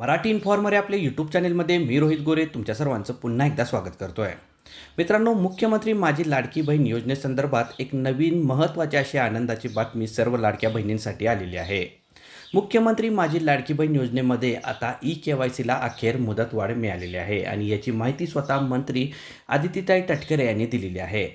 Marathi informer या आपल्या YouTube चॅनेलमध्ये मी रोहित गोरे तुमच्या सर्वांचं पुन्हा एकदा स्वागत करतो आहे मित्रांनो मुख्यमंत्री माझी लाडकी बहीण योजनेसंदर्भात एक नवीन महत्त्वाची अशी आनंदाची बातमी सर्व लाडक्या बहिणींसाठी आलेली आहे. मुख्यमंत्री माझी लाडकी बहीण योजनेमध्ये आता ई के वाय सीला अखेर मुदतवाढ मिळालेली आहे आणि याची माहिती स्वतः मंत्री आदित्यताई तटकरे यांनी दिलेली आहे.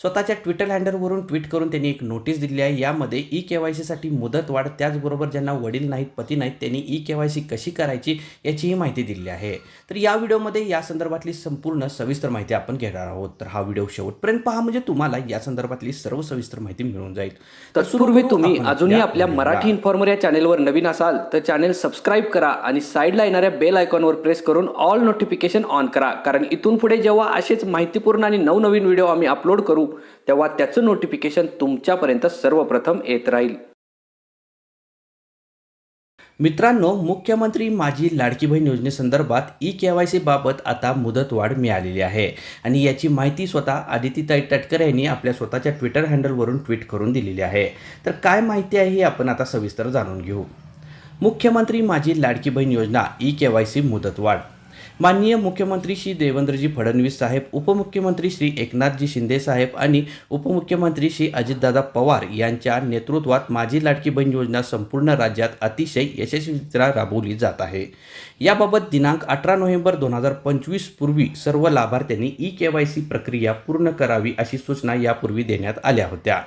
स्वतःच्या ट्विटर हँडलवरून ट्विट करून त्यांनी एक नोटीस दिली आहे. यामध्ये ई के वाय सीसाठी मुदतवाढ त्याचबरोबर ज्यांना वडील नाहीत पती नाहीत त्यांनी ई के वाय सी कशी करायची याचीही माहिती दिलेली आहे. तर या व्हिडिओमध्ये या संदर्भातली संपूर्ण सविस्तर माहिती आपण घेणार आहोत. तर हा व्हिडिओ शेवटपर्यंत पहा म्हणजे तुम्हाला या संदर्भातली सर्व सविस्तर माहिती मिळून जाईल. तत्पूर्वी तुम्ही आपण अजूनही आपल्या मराठी इन्फॉर्मर या चॅनेलवर नवीन असाल तर चॅनेल सबस्क्राईब करा आणि साईडला येणाऱ्या बेल आयकॉनवर प्रेस करून ऑल नोटिफिकेशन ऑन करा. कारण इथून पुढे जेव्हा असेच माहितीपूर्ण आणि नवनवीन व्हिडिओ आम्ही अपलोड करू तेव्हा त्याचं नोटिफिकेशन तुमच्यापर्यंत सर्वप्रथम येत राहील. मित्रांनो मुख्यमंत्री माझी लाडकी बहीण योजनेसंदर्भात ई के वाय सी बाबत आता मुदतवाढ मिळालेली आहे. आणि याची माहिती स्वतः आदितीताई तटकरे यांनी आपल्या स्वतःच्या ट्विटर हँडलवरून ट्विट करून दिलेली आहे. तर काय माहिती आहे हे आपण आता सविस्तर जाणून घेऊ. मुख्यमंत्री माझी लाडकी बहीण योजना ई के वाय सी मुदतवाढ. माननीय मुख्यमंत्री श्री देवेंद्रजी फडणवीस साहेब उपमुख्यमंत्री श्री एकनाथजी शिंदे साहेब आणि उपमुख्यमंत्री श्री अजितदादा पवार यांच्या नेतृत्वात माझी लाडकी बहीण योजना संपूर्ण राज्यात अतिशय यशस्वीरित्या राबवली जात आहे. याबाबत दिनांक अठरा नोव्हेंबर दोन हजार पंचवीस पूर्वी सर्व लाभार्थ्यांनी ई के वाय सी प्रक्रिया पूर्ण करावी अशी सूचना यापूर्वी देण्यात आल्या होत्या.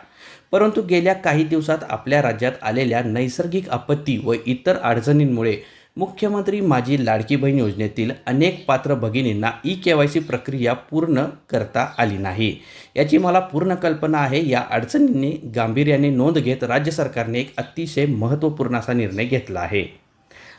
परंतु गेल्या काही दिवसात आपल्या राज्यात आलेल्या नैसर्गिक आपत्ती व इतर अडचणींमुळे मुख्यमंत्री माझी लाडकी बहीण योजनेतील अनेक पात्र भगिनींना ई के वाय सी प्रक्रिया पूर्ण करता आली नाही. याची मला पूर्ण कल्पना आहे. या अडचणींनी गांभीर्याने नोंद घेत राज्य सरकारने एक अतिशय महत्त्वपूर्ण असा निर्णय घेतला आहे.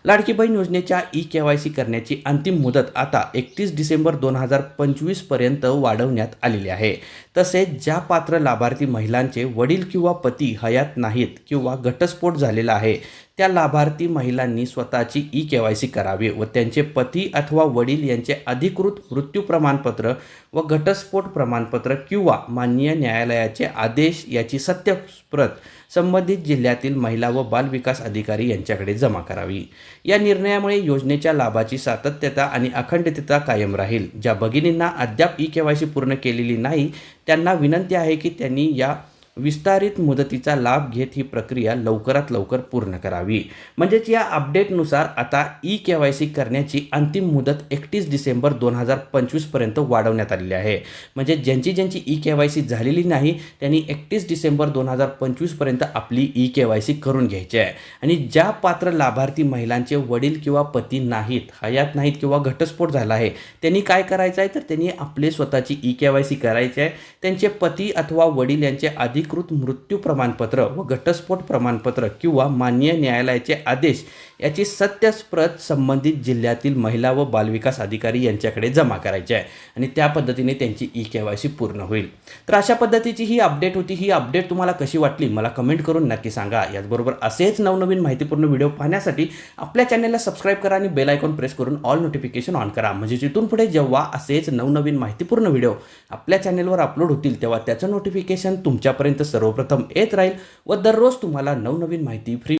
लाडकी बहीण योजनेच्या ई के वाय सी करण्याची अंतिम मुदत आता एकतीस डिसेंबर दोन हजार पंचवीसपर्यंत वाढवण्यात आलेली आहे. तसेच ज्या पात्र लाभार्थी महिलांचे वडील किंवा पती हयात नाहीत किंवा घटस्फोट झालेला आहे त्या लाभार्थी महिलांनी स्वतःची ई के वाय सी करावी व त्यांचे पती अथवा वडील यांचे अधिकृत मृत्यू प्रमाणपत्र व घटस्फोट प्रमाणपत्र किंवा माननीय न्यायालयाचे आदेश याची सत्यप्रत संबंधित जिल्ह्यातील महिला व बालविकास अधिकारी यांच्याकडे जमा करावी. या निर्णयामुळे योजनेच्या लाभाची सातत्यता आणि अखंडितता कायम राहील. ज्या भगिनींना अद्याप ई के वाय सी पूर्ण केलेली नाही त्यांना विनंती आहे की त्यांनी या विस्तारित मुदतीचा लाभ घेत ही प्रक्रिया लवकरात लवकर पूर्ण करावी. म्हणजेच या अपडेटनुसार आता ई के वाय सी करण्याची अंतिम मुदत एकतीस डिसेंबर दोन हजार पंचवीसपर्यंत वाढवण्यात आलेली आहे. म्हणजे ज्यांची ज्यांची ई के वाय सी झालेली नाही त्यांनी एकतीस डिसेंबर दोन हजार पंचवीसपर्यंत आपली ई के वाय सी करून घ्यायची आहे. आणि ज्या पात्र लाभार्थी महिलांचे वडील किंवा पती नाहीत हयात नाहीत किंवा घटस्फोट झाला आहे त्यांनी काय करायचं आहे? तर त्यांनी आपले स्वतःची ई के वाय सी करायची आहे. त्यांचे पती अथवा वडील यांचे अधिक अधिकृत मृत्यू प्रमाणपत्र व घटस्फोट प्रमाणपत्र किंवा मान्य न्यायालयाचे आदेश याची सत्यस्प्रत संबंधित जिल्ह्यातील महिला व बालविकास अधिकारी यांच्याकडे जमा करायचे आहे आणि त्या पद्धतीने त्यांची ई के वाय सी पूर्ण होईल. तर अशा पद्धतीची ही अपडेट होती. ही अपडेट तुम्हाला कशी वाटली? मला कमेंट करून नक्की सांगा. याचबरोबर असेच नवनवीन माहितीपूर्ण व्हिडिओ पाहण्यासाठी आपल्या चॅनलला सबस्क्राईब करा आणि बेल आयकॉन प्रेस करून ऑल नोटिफिकेशन ऑन करा. म्हणजे जिथून पुढे जेव्हा असेच नवनवीन माहितीपूर्ण व्हिडिओ आपल्या चॅनलवर अपलोड होतील तेव्हा त्याचं नोटिफिकेशन तुमच्यापर्यंत तुमच्यापर्यंत सर्वप्रथम येत राहील व दररोज तुम्हाला नवनवीन माहिती फ्री